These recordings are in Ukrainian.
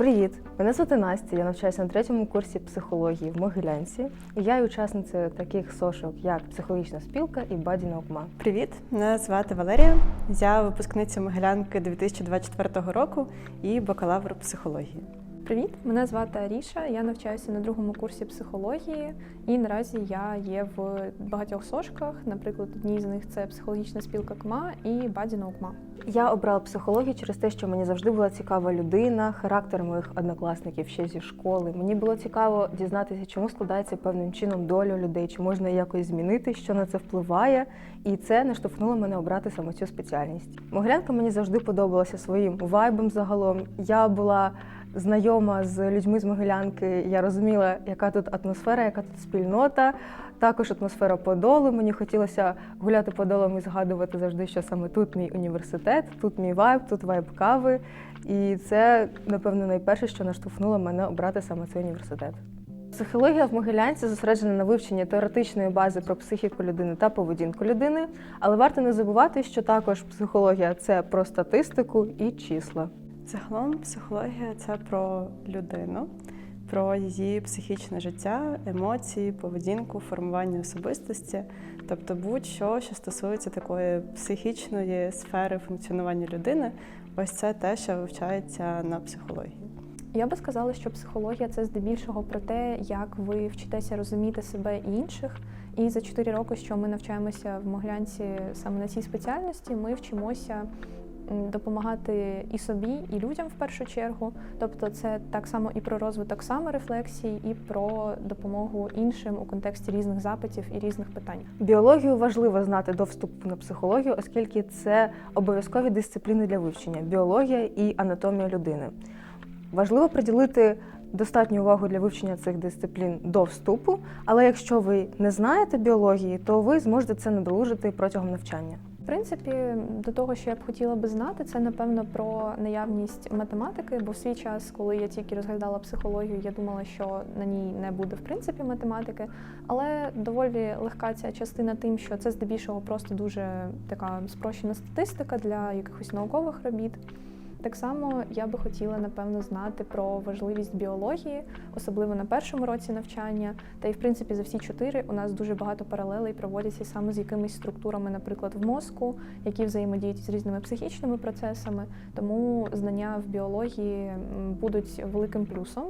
Привіт! Мене звати Настя. Я навчаюся на третьому курсі психології в Могилянці. І я є учасницею таких сошок, як психологічна спілка і Баді Наукма. Привіт, мене звати Валерія. Я випускниця Могилянки 2024 року і бакалавр психології. Привіт, мене звати Аріша. Я навчаюся на другому курсі психології, і наразі я є в багатьох сошках. Наприклад, одній з них це психологічна спілка КМА і Баді Наукма. Я обрала психологію через те, що мені завжди була цікава людина, характер моїх однокласників ще зі школи. Мені було цікаво дізнатися, чому складається певним чином доля людей, чи можна якось змінити, що на це впливає. І це наштовхнуло мене обрати саме цю спеціальність. Могилянка мені завжди подобалася своїм вайбом загалом. Я була знайома з людьми з Могилянки. Я розуміла, яка тут атмосфера, яка тут спільнота. Також атмосфера Подолу. Мені хотілося гуляти подолом і згадувати завжди, що саме тут мій університет, тут мій вайб, тут вайб кави. І це, напевно, найперше, що наштовхнуло мене обрати саме цей університет. Психологія в Могилянці зосереджена на вивченні теоретичної бази про психіку людини та поведінку людини, але варто не забувати, що також психологія це про статистику і числа. Загалом психологія це про людину, про її психічне життя, емоції, поведінку, формування особистості, тобто будь-що, що стосується такої психічної сфери функціонування людини, ось це те, що вивчається на психології. Я би сказала, що психологія це здебільшого про те, як ви вчитеся розуміти себе і інших. І за 4 роки, що ми навчаємося в Моглянці саме на цій спеціальності, ми вчимося допомагати і собі, і людям в першу чергу. Тобто, це так само і про розвиток саморефлексії, і про допомогу іншим у контексті різних запитів і різних питань. Біологію важливо знати до вступу на психологію, оскільки це обов'язкові дисципліни для вивчення біологія і анатомія людини. Важливо приділити достатню увагу для вивчення цих дисциплін до вступу, але якщо ви не знаєте біології, то ви зможете це надолужити протягом навчання. Принципі, до того, що я б хотіла би знати, це напевно про наявність математики, бо в свій час, коли я тільки розглядала психологію, я думала, що на ній не буде в принципі математики. Але доволі легка ця частина тим, що це здебільшого просто дуже така спрощена статистика для якихось наукових робіт. Так само я би хотіла напевно знати про важливість біології, особливо на першому році навчання. Та й в принципі за всі чотири у нас дуже багато паралелей проводяться саме з якимись структурами, наприклад, в мозку, які взаємодіють з різними психічними процесами. Тому знання в біології будуть великим плюсом.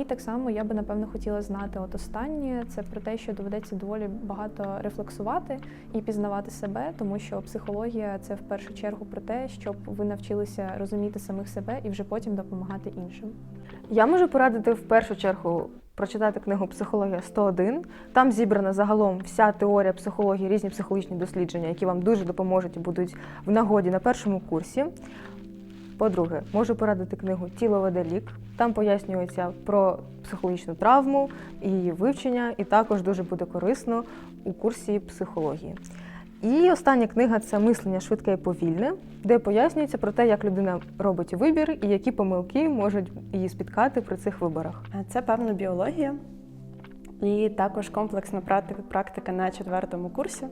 І так само я би напевно хотіла знати от останнє це про те, що доведеться доволі багато рефлексувати і пізнавати себе, тому що психологія це в першу чергу про те, щоб ви навчилися розуміти самих себе і вже потім допомагати іншим. Я можу порадити в першу чергу прочитати книгу Психологія 101. Там зібрана загалом вся теорія психології, різні психологічні дослідження, які вам дуже допоможуть і будуть в нагоді на першому курсі. По-друге, можу порадити книгу Тіло веде лік. Там пояснюється про психологічну травму її вивчення, і також дуже буде корисно у курсі психології. І остання книга це мислення швидке і повільне, де пояснюється про те, як людина робить вибір і які помилки можуть її спіткати при цих виборах. Е, Це певна біологія і також комплексна практика на четвертому курсі.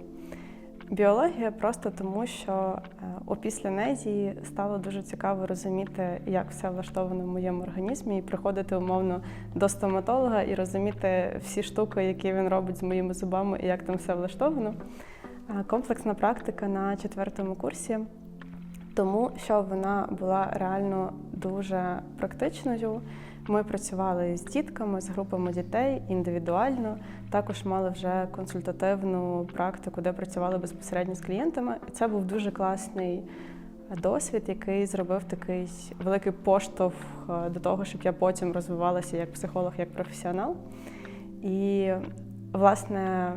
Біологія просто тому, що е, опісля незії стало дуже цікаво розуміти, як все влаштовано в моєму організмі, і приходити умовно до стоматолога і розуміти всі штуки, які він робить з моїми зубами, і як там все влаштовано. Е, Комплексна практика на четвертому курсі, тому що вона була реально дуже практичною. Ми працювали з дітками, з групами дітей індивідуально. Також мали вже консультативну практику, де працювали безпосередньо з клієнтами. Це був дуже класний досвід, який зробив такий великий поштовх е, до того, щоб я потім розвивалася як психолог, як професіонал. І, власне,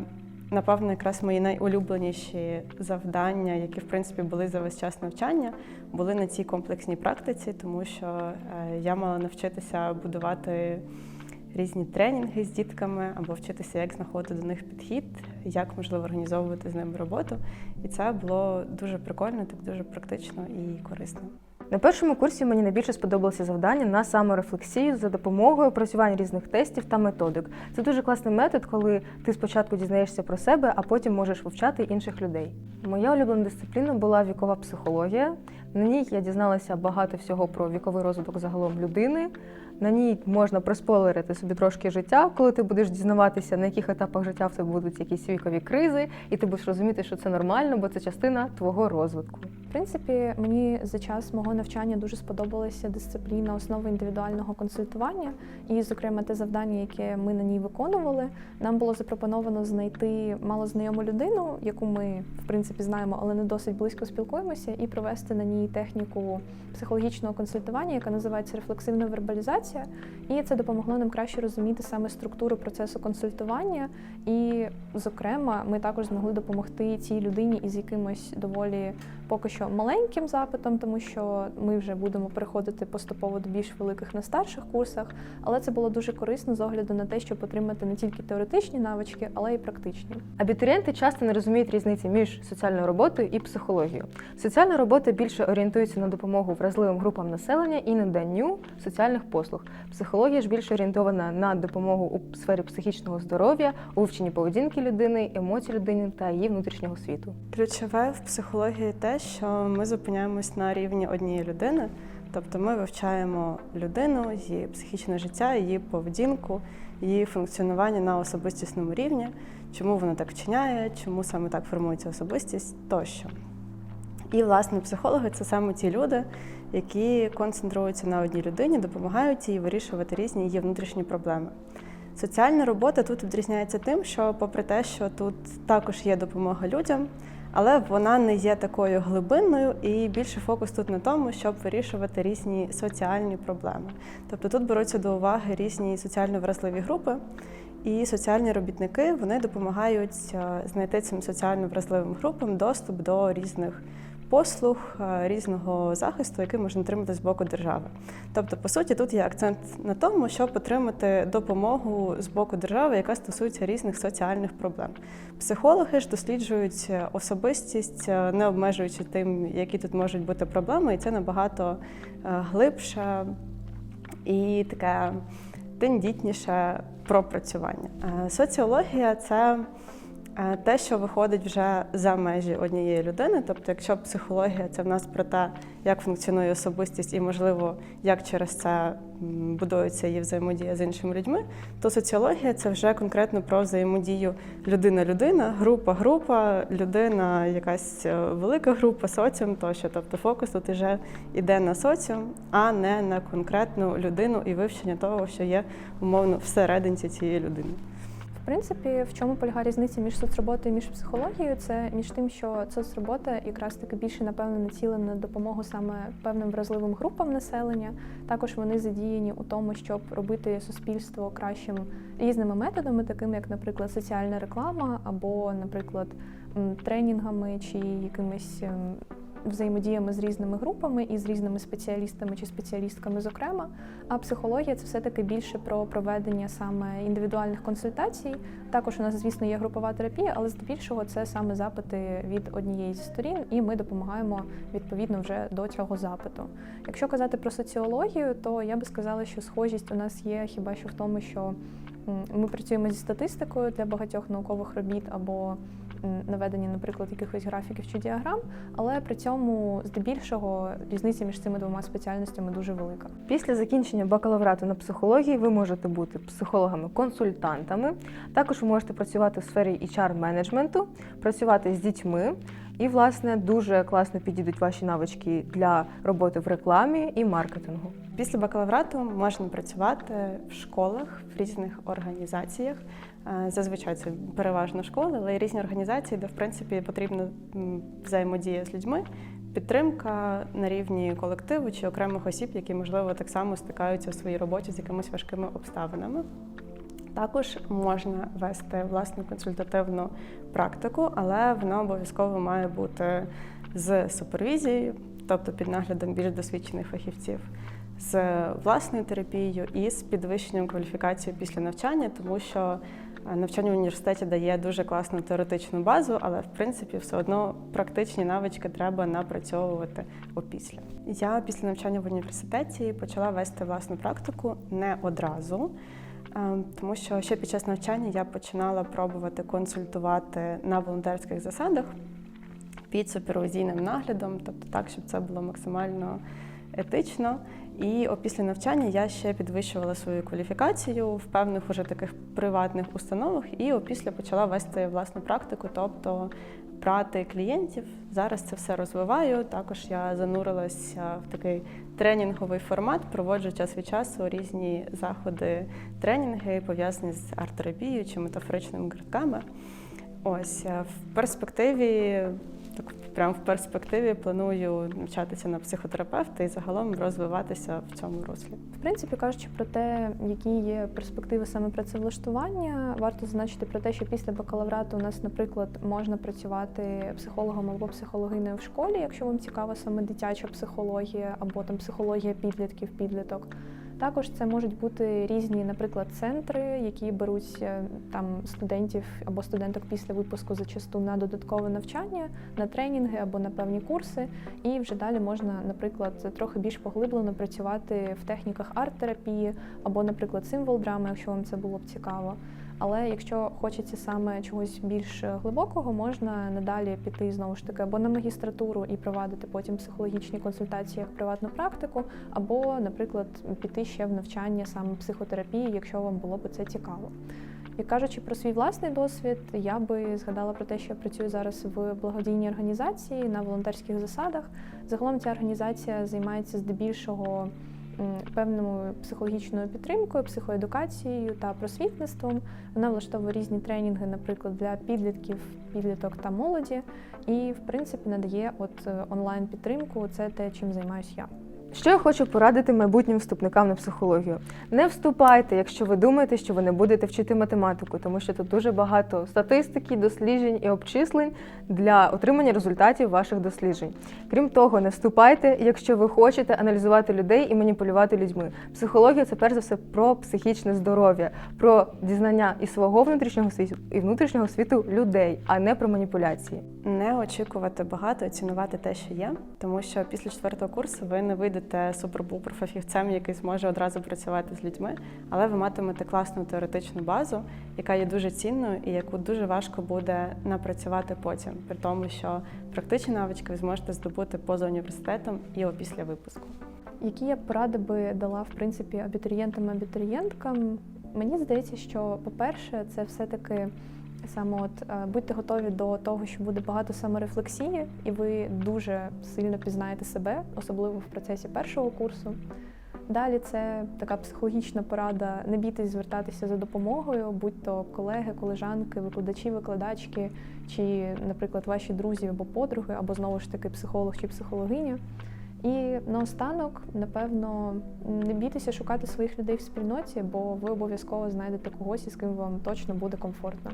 напевно, якраз мої найулюбленіші завдання, які в принципі були за весь час навчання, були на цій комплексній практиці, тому що е, я мала навчитися будувати різні тренінги з дітками або вчитися, як знаходити до них підхід, як можливо організовувати з ними роботу. І це було дуже прикольно, так дуже практично і корисно. На першому курсі мені найбільше сподобалося завдання на саморефлексію за допомогою опрацювання різних тестів та методик. Це дуже класний метод, коли ти спочатку дізнаєшся про себе, а потім можеш вивчати інших людей. Моя улюблена дисципліна була вікова психологія. На ній я дізналася багато всього про віковий розвиток загалом людини. На ній можна проспойлерити собі трошки життя, коли ти будеш дізнаватися, на яких етапах життя в тебе будуть якісь вікові кризи, і ти будеш розуміти, що це нормально, бо це частина твого розвитку. В принципі, мені за час мого навчання дуже сподобалася дисципліна основи індивідуального консультування, і, зокрема, те завдання, яке ми на ній виконували, нам було запропоновано знайти малознайому людину, яку ми в принципі знаємо, але не досить близько спілкуємося, і провести на ній техніку психологічного консультування, яка називається рефлексивна вербалізація. І це допомогло нам краще розуміти саме структуру процесу консультування. І, зокрема, ми також змогли допомогти цій людині із якимось доволі поки що маленьким запитом, тому що ми вже будемо переходити поступово до більш великих на старших курсах. Але це було дуже корисно з огляду на те, щоб отримати не тільки теоретичні навички, але й практичні. Абітурієнти часто не розуміють різниці між соціальною роботою і психологією. Соціальна робота більше орієнтується на допомогу вразливим групам населення і наданню соціальних послуг. Психологія ж більше орієнтована на допомогу у сфері психічного здоров'я, у вивченні поведінки людини, емоцій людини та її внутрішнього світу. Ключове в психології те, що ми зупиняємось на рівні однієї людини, тобто ми вивчаємо людину, її психічне життя, її поведінку, її функціонування на особистісному рівні, чому вона так вчиняє, чому саме так формується особистість тощо. І, власне, психологи це саме ті люди, які концентруються на одній людині, допомагають їй вирішувати різні її внутрішні проблеми. Соціальна робота тут відрізняється тим, що, попри те, що тут також є допомога людям, але вона не є такою глибинною, і більше фокус тут на тому, щоб вирішувати різні соціальні проблеми. Тобто тут беруться до уваги різні соціально вразливі групи, і соціальні робітники вони допомагають е, знайти цим соціально вразливим групам доступ до різних послуг, е, різного захисту, який можна отримати з боку держави. Тобто, по суті, тут є акцент на тому, щоб отримати допомогу з боку держави, яка стосується різних соціальних проблем. Психологи ж досліджують особистість, е, не обмежуючи тим, які тут можуть бути проблеми, і це набагато е, глибше і таке тендітніше пропрацювання. Е, Соціологія це е, те, що виходить вже за межі однієї людини. Тобто, якщо психологія це в нас про те, як функціонує особистість і, можливо, як через це будується її взаємодія з іншими людьми, то соціологія це вже конкретно про взаємодію людина-людина, група-група, людина, якась е, велика група, соціум тощо. Тобто фокус тут вже йде на соціум, а не на конкретну людину і вивчення того, що є умовно всередині цієї людини. Принципі, в чому полягає різниця між соцроботою і між психологією? Це між тим, що соцробота якраз таки більше напевно націлена на допомогу саме певним вразливим групам населення. Також вони задіяні у тому, щоб робити суспільство кращим різними методами, такими як, наприклад, соціальна реклама, або, наприклад, тренінгами чи якимись. Взаємодіями з різними групами і з різними спеціалістами чи спеціалістками, зокрема. А психологія це все-таки більше про проведення саме індивідуальних консультацій. Також у нас, звісно, є групова терапія, але здебільшого це саме запити від однієї зі сторін, і ми допомагаємо відповідно вже до цього запиту. Якщо казати про соціологію, то я би сказала, що схожість у нас є хіба що в тому, що ми працюємо зі статистикою для багатьох наукових робіт або наведення, наприклад, якихось графіків чи діаграм, але при цьому здебільшого різниця між цими двома спеціальностями дуже велика. Після закінчення бакалаврату на психології ви можете бути психологами-консультантами. Також ви можете працювати в сфері HR-менеджменту, працювати з дітьми. І, власне, дуже класно підійдуть ваші навички для роботи в рекламі і маркетингу. Після бакалаврату можна працювати в школах, в різних організаціях. Е, Зазвичай це переважно школи, але й різні організації, де в принципі потрібна взаємодія з людьми, підтримка на рівні колективу чи окремих осіб, які можливо так само стикаються у своїй роботі з якимись важкими обставинами. Також можна вести власну консультативну практику, але вона обов'язково має бути з супервізією, тобто під наглядом більш досвідчених фахівців, з власною терапією і з підвищенням кваліфікації після навчання, тому що е, навчання в університеті дає дуже класну теоретичну базу, але в принципі все одно практичні навички треба напрацьовувати опісля. Я після навчання в університеті почала вести власну практику не одразу. Е, Тому що ще під час навчання я починала пробувати консультувати на волонтерських засадах. під супервізійним наглядом, тобто так, щоб це було максимально етично. І після навчання я ще підвищувала свою кваліфікацію в певних уже таких приватних установах, і опісля почала вести власну практику, тобто брати клієнтів. Зараз це все розвиваю. Також я занурилася в такий тренінговий формат, проводжу час від часу різні заходи, тренінги пов'язані з арт-терапією чи метафоричними грибками. Ось е, в перспективі, так прямо в перспективі планую навчатися на психотерапевта і загалом розвиватися в цьому руслі. В принципі, кажучи про те, які є перспективи саме працевлаштування, варто зазначити про те, що після бакалаврату у нас, наприклад, можна працювати психологом або психологинею в школі, якщо вам цікава саме дитяча психологія або там психологія підлітків, підліток. Також це можуть бути різні, наприклад, центри, які беруть е, там студентів або студенток після випуску зачасту на додаткове навчання, на тренінги або на певні курси. І вже далі можна, наприклад, трохи більш поглиблено працювати в техніках арт-терапії або, наприклад, символ драми, якщо вам це було б цікаво. Але якщо хочеться саме чогось більш глибокого, можна надалі піти знову ж таки або на магістратуру і провадити потім психологічні консультації як приватну практику, або, наприклад, піти ще в навчання саме психотерапії, якщо вам було б це цікаво. І кажучи про свій власний досвід, я би згадала про те, що я працюю зараз в благодійній організації на волонтерських засадах. Загалом ця організація займається здебільшого певною психологічною підтримкою, психоедукацією та просвітництвом. Вона влаштовує різні тренінги, наприклад, для підлітків, підліток та молоді, і в принципі надає от е, онлайн підтримку. Це те, чим займаюся я. Що я хочу порадити майбутнім вступникам на психологію? Не вступайте, якщо ви думаєте, що ви не будете вчити математику, тому що тут дуже багато статистики, досліджень і обчислень для отримання результатів ваших досліджень. Крім того, не вступайте, якщо ви хочете аналізувати людей і маніпулювати людьми. Психологія це перш за все про психічне здоров'я, про дізнання і свого внутрішнього світу, і внутрішнього світу людей, а не про маніпуляції. Не очікувати багато, цінувати те, що є, тому що після четвертого курсу ви не вийдете супер-пупер фахівцем, який зможе одразу працювати з людьми, але ви матимете класну теоретичну базу, яка є дуже цінною і яку дуже важко буде напрацювати потім, при тому, що практичні навички ви зможете здобути поза університетом і опісля випуску. Які я поради би дала в принципі абітурієнтам і абітурієнткам? Мені здається, що по-перше, це все-таки саме от е, будьте готові до того, що буде багато саморефлексії, і ви дуже сильно пізнаєте себе, особливо в процесі першого курсу. Далі це така психологічна порада. Не бійтесь звертатися за допомогою, будь то колеги, колежанки, викладачі, викладачки, чи, наприклад, ваші друзі або подруги, або знову ж таки психолог чи психологиня. І наостанок, напевно, не бійтеся шукати своїх людей в спільноті, бо ви обов'язково знайдете когось, із ким вам точно буде комфортно.